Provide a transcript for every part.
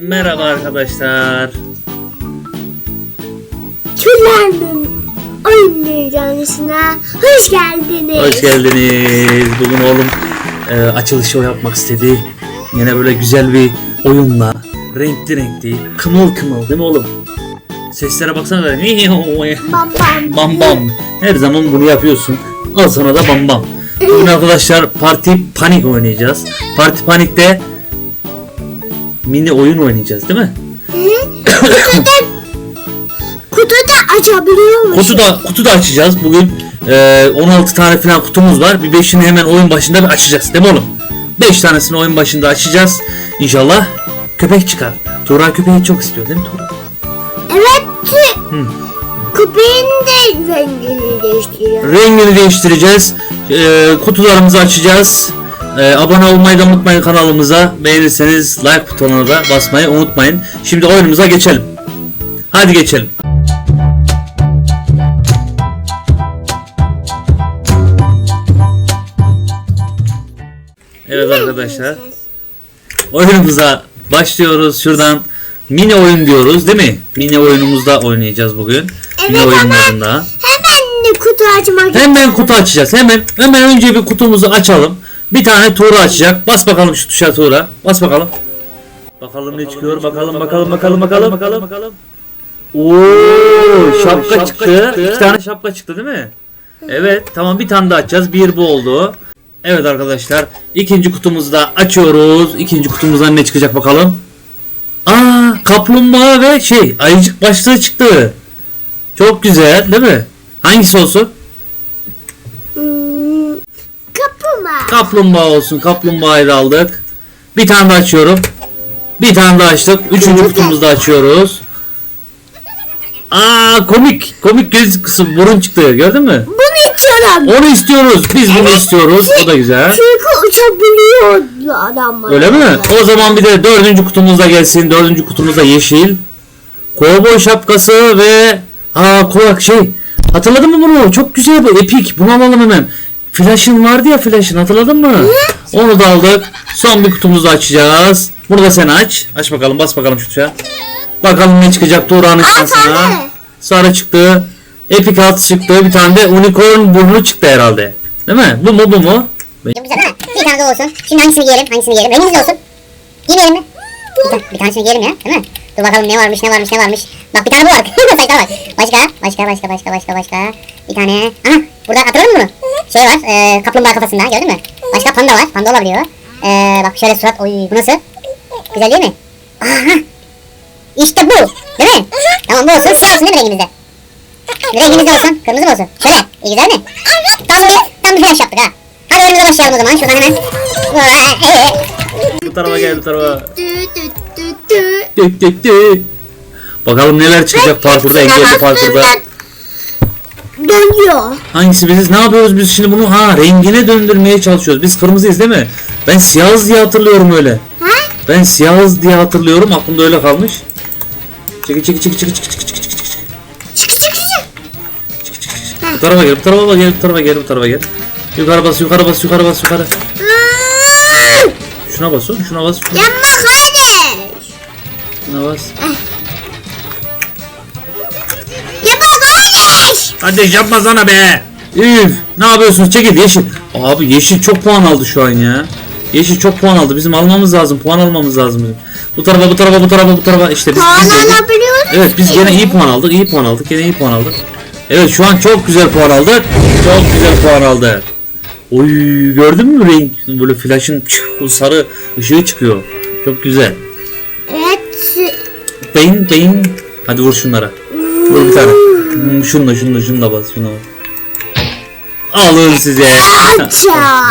Merhaba arkadaşlar. Küller'in oyun dünyasına hoş geldiniz. Hoş geldiniz. Bugün oğlum e, açılışı o yapmak istedi. Yine böyle güzel bir oyunla, renkli renkli, kımıl kımıl değil mi oğlum? Seslere baksana böyle. Bam bam. bam bam. Her zaman bunu yapıyorsun. Al sana da bam bam. Bugün arkadaşlar Parti Panik oynayacağız. Parti Panik'te mini oyun oynayacağız değil mi? Kutuda, kutuda açabiliyormuş. Kutu da kutu da açacağız. Bugün e, 16 tane falan kutumuz var. Bir 5'ini hemen oyun başında bir açacağız. Değil mi oğlum? 5 tanesini oyun başında açacağız. İnşallah köpek çıkar. Tuğra köpeği çok istiyor değil mi Tuğra? Evet. Hı. Köpeğin de rengini değiştiriyor. Rengini değiştireceğiz. E, kutularımızı açacağız. E, abone olmayı da unutmayın kanalımıza. Beğenirseniz like butonuna da basmayı unutmayın. Şimdi oyunumuza geçelim. Hadi geçelim. Evet arkadaşlar. Oyunumuza başlıyoruz. Şuradan mini oyun diyoruz değil mi? Mini oyunumuzda oynayacağız bugün. mini Evet, oyunlarında. Hemen de kutu açmak Hemen kutu açacağız. Hemen hemen önce bir kutumuzu açalım. Bir tane Tuğra açacak. Bas bakalım şu tuşa Tuğra. Bas bakalım. Bakalım ne çıkıyor. Bakalım bakalım bakalım bakalım bakalım bakalım. Oo, şapka, çıktı. İki tane şapka çıktı değil mi? Evet, tamam bir tane daha açacağız. Bir bu oldu. Evet arkadaşlar, ikinci kutumuzu da açıyoruz. İkinci kutumuzdan ne çıkacak bakalım. Aa, kaplumbağa ve şey, ayıcık başlığı çıktı. Çok güzel, değil mi? Hangisi olsun? Hmm, kapıma. Kaplumbağa olsun. Kaplumbağayı da aldık. Bir tane daha açıyorum. Bir tane daha açtık. Üçüncü kutumuzu da açıyoruz. Aa komik. Komik göz kısım burun çıktı. Gördün mü? Bunu içiyorum. Onu istiyoruz. Biz bunu istiyoruz. O da güzel. Çünkü uçabiliyor adamlar. Öyle mi? O zaman bir de dördüncü kutumuz da gelsin. Dördüncü kutumuz da yeşil. Kovboy şapkası ve aa kulak şey. Hatırladın mı bunu? Çok güzel bu. Epik. Bunu alalım hemen. Flash'ın vardı ya Flash'ın hatırladın mı? Onu da aldık. Son bir kutumuzu açacağız. Bunu da sen aç. Aç bakalım bas bakalım şu tuşa. Bakalım ne çıkacak Tuğra'nın şansına. tane. Sarı çıktı. Epic alt çıktı. Bir tane de unicorn burnu çıktı herhalde. Değil mi? Bu mu bu mu? Bir tane de olsun. Şimdi hangisini giyelim? Hangisini giyelim? Rengimiz ne olsun? Yemeyelim mi? Bir, ta- bir tanesini giyelim ya. Değil mi? Dur bakalım ne varmış ne varmış ne varmış. Bak bir tane bu var. Sayıklar var. Başka? Başka başka başka başka başka. Bir tane. Aha burada hatırladın mı bunu? Şey var. E, kaplumbağa kafasında gördün mü? Başka panda var. Panda olabiliyor. E, bak şöyle surat. Oy bu nasıl? Güzel değil mi? Aha. İşte bu. Değil mi? Tamam bu olsun. Siyah olsun değil mi rengimizde? Rengimiz olsun? Kırmızı mı olsun? Şöyle. İyi güzel mi? Evet. Tam bir, tam bir flash yaptık ha. Hadi oyunumuza başlayalım o zaman. Şuradan hemen. Bu tarafa gel bu tarafa dik dik dik. Bakalım neler çıkacak parkurda engelli parkurda. Dönüyor. Hangisi biziz? Ne yapıyoruz biz şimdi bunu? Ha rengine döndürmeye çalışıyoruz. Biz kırmızıyız değil mi? Ben siyahız diye hatırlıyorum öyle. Ha? Ben siyahız diye hatırlıyorum. Aklımda öyle kalmış. Çekil çekil çekil çekil çekil çekil çekil çekil. Çekil çekil. Çekil çekil. Bu tarafa gel, bu tarafa gel, bu tarafa gel, bu tarafa gel. Yukarı bas, yukarı bas, yukarı bas, yukarı. Şuna bas oğlum, şuna bas. Şuna. Yanma şuna bas. Yapma kardeş. Hadi yapma sana be. Üf, ne yapıyorsun? Çekil yeşil. Abi yeşil çok puan aldı şu an ya. Yeşil çok puan aldı. Bizim almamız lazım. Puan almamız lazım bizim. Bu tarafa, bu tarafa, bu tarafa, bu tarafa. İşte biz, Puan biz alabiliyoruz Evet biz gene iyi puan aldık. iyi puan aldık. Gene iyi puan aldık. Evet şu an çok güzel puan aldık. Çok güzel puan aldı. Oy gördün mü renk? Böyle flash'ın sarı ışığı çıkıyor. Çok güzel. Beyin beyin. Hadi vur şunlara. Vur bir tane. Hmm, Şunla şunla şunla bas şuna bas. Alın size. Aça.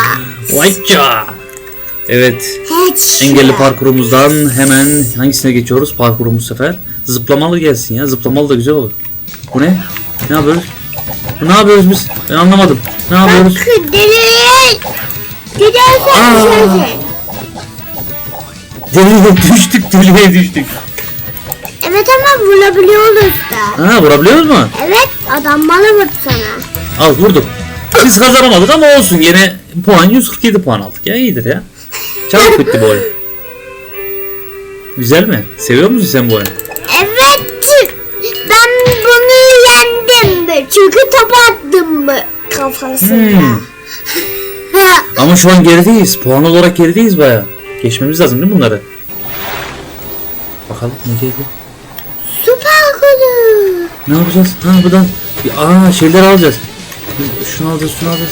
Vayca. Evet. Engelli parkurumuzdan hemen hangisine geçiyoruz? Parkurumuz bu sefer. Zıplamalı gelsin ya. Zıplamalı da güzel olur. Bu ne? Ne yapıyoruz? Ne yapıyoruz biz? Ben anlamadım. Ne yapıyoruz? Bak deli. Gidersen Aa. düşersin. Deliye düştük, deliye düştük. Evet ama vurabiliyoruz da. Ha vurabiliyoruz mu? Evet adam bana vurdu sana. Al vurduk. Biz kazanamadık ama olsun. Yine puan 147 puan aldık ya iyidir ya. Çabuk bitti bu oyun. Güzel mi? Seviyor musun sen bu oyunu? Evet. Ben bunu yendim mi? Çünkü top attım mı kafasına. Hmm. Ama şu an gerideyiz. Puan olarak gerideyiz baya. Geçmemiz lazım değil mi bunları? Bakalım ne geliyor? Ne yapacağız? Ha buradan. Aa şeyler alacağız. Biz Şunu alacağız, şunu alacağız.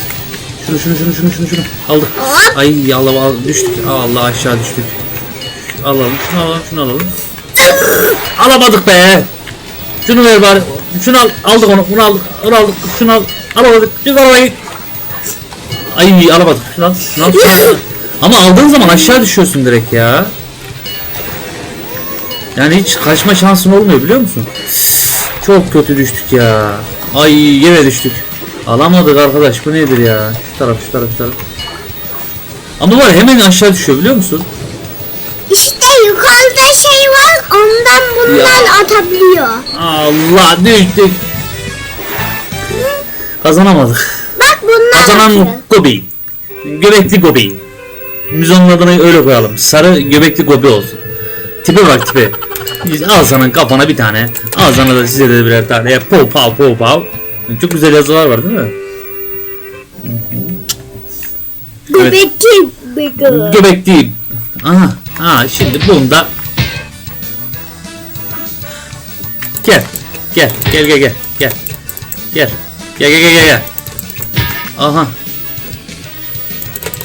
Şunu, şunu, şunu, şunu, şunu, şunu. Aldık. Ay Allah Allah düştük. Allah aşağı düştük. Alalım, şunu alalım, şunu alalım. Alamadık be. Şunu ver bari. Şunu al. Aldık onu. Bunu aldık. Onu aldık. Şunu al. Alamadık. Biz alamayız. Ay alamadık. Şunu al. Şunu al. Şunu al. Ama aldığın zaman aşağı düşüyorsun direkt ya. Yani hiç kaçma şansın olmuyor biliyor musun? Çok kötü düştük ya. Ay yine düştük. Alamadık arkadaş bu nedir ya? Şu taraf şu taraf şu taraf. Ama var ya, hemen aşağı düşüyor biliyor musun? İşte yukarıda şey var ondan bunlar atabiliyor. Allah düştük. Kazanamadık. Bak bunlar Kazanan atıyor. Gobi. Göbekli Gobi. Biz onun adını öyle koyalım. Sarı göbekli Gobi olsun. Tipe bak tipe. Al sana kafana bir tane. Al sana da size de birer tane. Pow pow pow pow. Çok güzel yazılar var değil mi? Evet. Göbekli bıgı. Göbekli. Aha. Ha şimdi bunda. Gel. Gel. Gel gel gel. Gel. Gel. Gel gel gel gel. gel. Aha.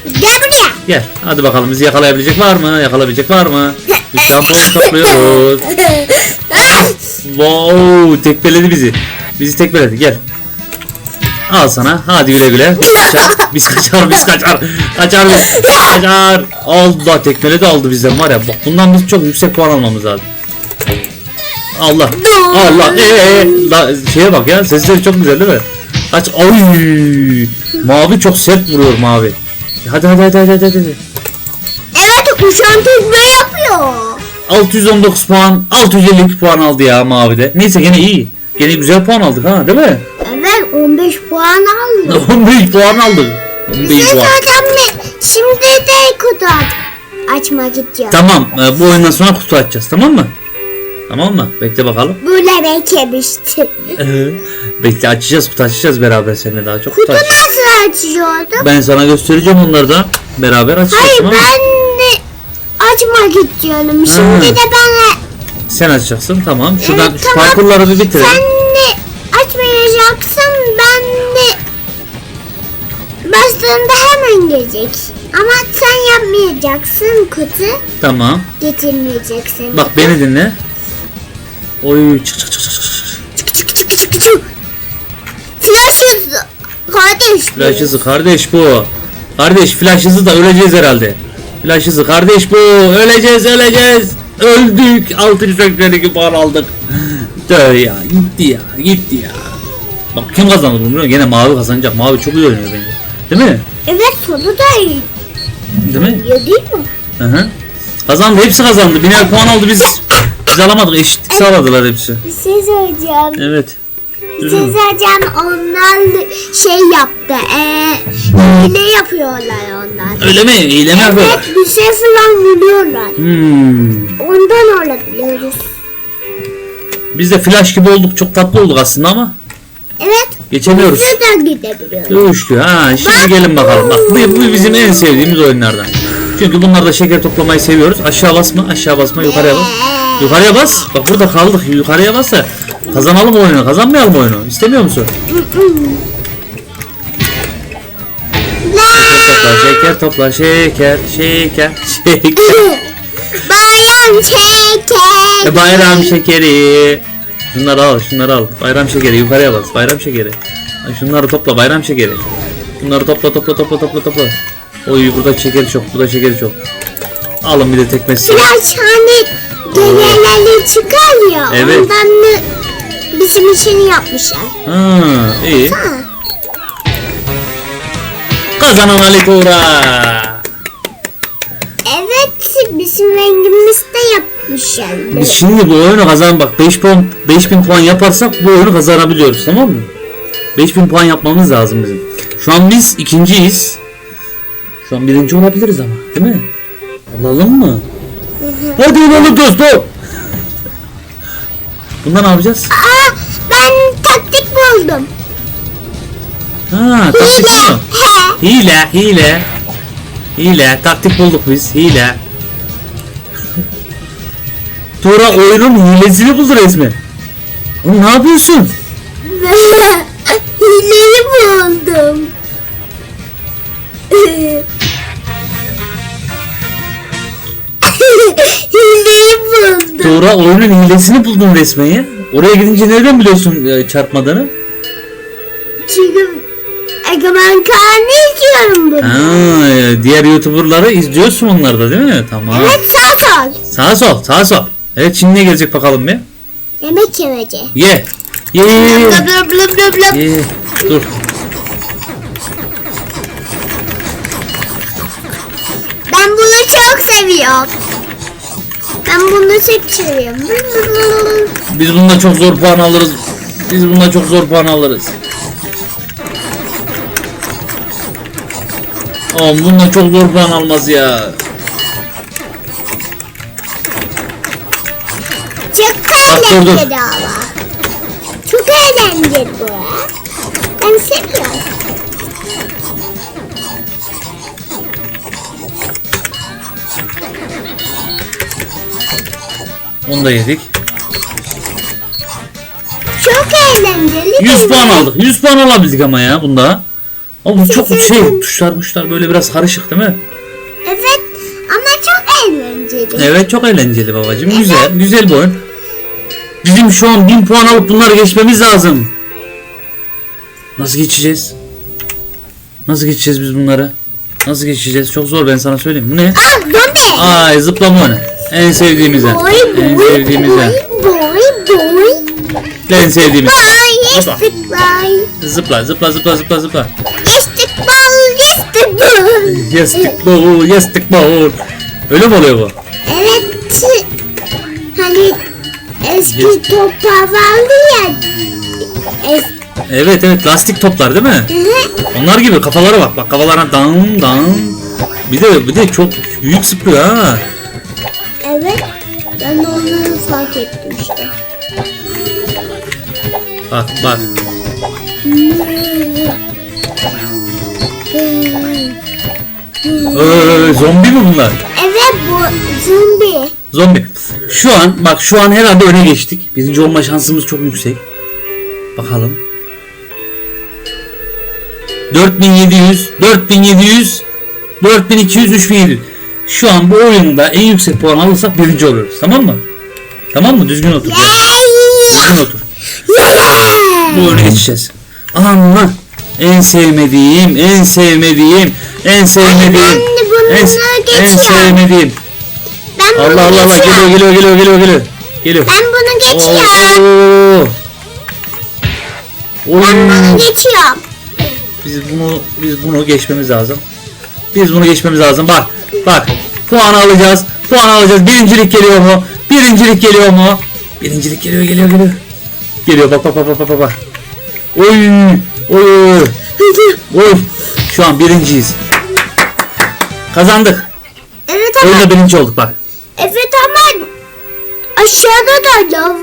Gel buraya. Gel. Hadi bakalım bizi yakalayabilecek var mı? Yakalayabilecek var mı? Biz şampiyonu topluyoruz. Wow, tekmeledi bizi. Bizi tekmeledi. Gel. Al sana. Hadi güle güle. Kaçar. Biz kaçar. Biz kaçar. Kaçar biz. Kaçar. Allah tekmeledi aldı bizden var ya. Bak bundan biz çok yüksek puan almamız lazım. Allah. Allah. Ee, la, şeye bak ya. Sesleri çok güzel değil mi? Kaç. Ay. Mavi çok sert vuruyor mavi. Hadi hadi hadi hadi hadi. hadi. Evet uçan tekme yapıyor. 619 puan, 652 puan aldı ya mavide. Neyse gene iyi. Gene güzel puan aldık ha değil mi? Evet 15 puan aldı. 15 puan aldık. 15 Siz puan. hocam ne? Şimdi de kutu aç- açmak istiyorum. Tamam e, bu oyundan sonra kutu açacağız tamam mı? Tamam mı? Bekle bakalım. Böyle beklemiştim. Bekle açacağız kutu açacağız beraber seninle daha çok kutu Kutu açacağız. Açıyordum? Ben sana göstereceğim onları da. Beraber açacağız Hayır tamam ben de açmak istiyorum. Şimdi de ben Sen açacaksın tamam. Şuradan Evet, şu tamam. parkurları bir bitirelim. sen de açmayacaksın. Ben de bastığında hemen gelecek. Ama sen yapmayacaksın kutu. Tamam. Getirmeyeceksin. Bak beni dinle. Oy çık çık çık çık çık. Çık çık çık çık çık. Kardeş. Flash hızı kardeş bu. Kardeş flash hızı da öleceğiz herhalde. Flash hızı kardeş bu. Öleceğiz öleceğiz. Öldük. Altın sökleri puan aldık. Tövbe ya gitti ya gitti ya. Bak kim kazandı bunu? Gene mavi kazanacak. Mavi çok iyi oynuyor bence. Değil mi? Evet sonu da iyi. Değil mi? Ya değil mi? Hı hı. Kazandı. Hepsi kazandı. Biner puan aldı biz. Biz alamadık. Eşitlik sağladılar hepsi. Bir şey söyleyeceğim. Evet. Şey söyleyeceğim. Onlar şey yaptı. Eee hile yapıyorlar onlar. Öyle mi? Eyleme yapıyorlar. Evet bir şey falan vuruyorlar. Hmm. Ondan olabiliyoruz. Biz de flash gibi olduk. Çok tatlı olduk aslında ama Evet. geçemiyoruz. Şuradan gidebiliyoruz. Dövüştü. Ha şimdi gelin bakalım. Bak bu, bu bizim en sevdiğimiz oyunlardan. Çünkü bunlarda şeker toplamayı seviyoruz. Aşağı basma, aşağı basma, yukarıya bas. Yukarıya bas. Bak burada kaldık. Yukarıya bas da kazanalım oyunu. Kazanmayalım oyunu. İstemiyor musun? Şeker topla, şeker topla, şeker, şeker, şeker. Bayram şeker. E, bayram şekeri. Şunları al, şunları al. Bayram şekeri yukarıya bas. Bayram şekeri. Ay, Şunları topla, bayram şekeri. Bunları topla, topla, topla, topla, topla. Oy burada şekeri çok, burada şekeri çok. Alın bir de tekmesi. Biraz hani geleneği çıkar ya. Evet. Ondan da bizim için yapmışlar. Ha, iyi. Ha. Kazanan Ali Tuğra. Evet bizim rengimiz de yapmışlar. Biz şimdi bu oyunu kazan bak 5 puan 5000 puan yaparsak bu oyunu kazanabiliyoruz tamam mı? 5000 puan yapmamız lazım bizim. Şu an biz ikinciyiz. Şu an birinci olabiliriz ama değil mi? Olalım mı? Hadi oğlum dostum. Bunda ne yapacağız? Taktik buldum. Ha, taktik Hile. He. Hile, hile. Hile, taktik bulduk biz. Hile. Tura oyunun hilesini buldu resmen. Oğlum ne yapıyorsun? Hileyi buldum. Hileyi buldum. Tura oyunun hilesini buldun resmen ya. Oraya gidince nereden biliyorsun e, çarpmadığını? Çünkü Egemen Kaan'ı izliyorum bunu. Ha, e, diğer youtuberları izliyorsun onlarda değil mi? Tamam. Evet sağ sol. Sağa sol, sağa sol. Evet şimdi ne gelecek bakalım bir. Yemek yemece. Ye. Ye ye ye. ye. Blub blub blub blub blub. Ye. Dur. Ben bunu çok seviyorum. Ben bunu çok seviyorum. Biz bundan çok zor puan alırız. Biz bundan çok zor puan alırız. Oğlum bundan çok zor puan almaz ya. Çok eğlenceli ama. Çok eğlenceli bu. Ben seviyorum. Onu da yedik. Çok eğlenceli. 100 değil puan aldık. 100 puan alabildik ama ya bunda. Ama bu çok şey tuşlar muşlar böyle biraz karışık değil mi? Evet ama çok eğlenceli. Evet çok eğlenceli babacığım. Güzel. Güzel bir oyun. Bizim şu an 1000 puan alıp bunları geçmemiz lazım. Nasıl geçeceğiz? Nasıl geçeceğiz biz bunları? Nasıl geçeceğiz? Çok zor ben sana söyleyeyim. Bu ne? Ah zombi. Ay zıplama oyunu. En sevdiğimizden. Boy En boy boy boy. En sevdiğimiz. Boy Zıpla. Zıpla zıpla zıpla zıpla zıpla. İstikbal istikbal. Yastık boğul yastık boğul. Öyle mi oluyor bu? Evet. Hani eski Yes. toplar vardı ya. Es Evet evet lastik toplar değil mi? Hı hı. Onlar gibi kafalara bak. Bak kafalarına dan dan. Bir de bir de çok büyük zıplıyor ha. Ben de onları fark ettim işte. Bak bak. Ee, zombi mi bunlar? Evet bu zombi. Zombi. Şu an bak şu an herhalde öne geçtik. Birinci olma şansımız çok yüksek. Bakalım. 4700, 4700, 4200, 3700. Şu an bu oyunda en yüksek puan alırsak birinci oluyoruz. Tamam mı? Tamam mı? Düzgün otur. Düzgün otur. Bu öne geçeceğiz. Anla. En sevmediğim, en sevmediğim, en sevmediğim, en, en sevmediğim. Ben bunu Allah Allah Allah geliyor geliyor geliyor geliyor geliyor. Geliyor. Ben bunu geçiyorum. Oo. Ben bunu geçiyorum. Biz bunu biz bunu geçmemiz lazım. Biz bunu geçmemiz lazım. Bak bak puan alacağız. Puan alacağız. Birincilik geliyor mu? Birincilik geliyor mu? Birincilik geliyor geliyor geliyor. Geliyor bak bak bak bak bak bak. Oy oy oy. Şu an birinciyiz. Kazandık. Evet ama Oyunda birinci olduk bak. evet ama aşağıda da lava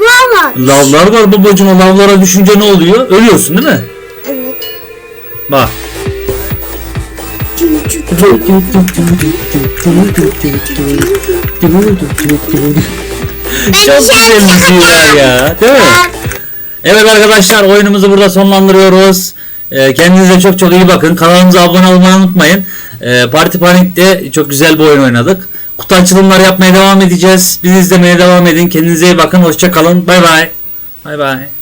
var. Lavlar var babacım o lavlara düşünce ne oluyor? Ölüyorsun değil mi? Evet. Bak. Çok güzel müziği ya. Değil mi? Evet arkadaşlar oyunumuzu burada sonlandırıyoruz. Ee, kendinize çok çok iyi bakın. Kanalımıza abone olmayı unutmayın. Ee, Parti Panik'te çok güzel bir oyun oynadık. Kutu açılımları yapmaya devam edeceğiz. Bizi izlemeye devam edin. Kendinize iyi bakın. Hoşça kalın. Bay bay. Bay bay.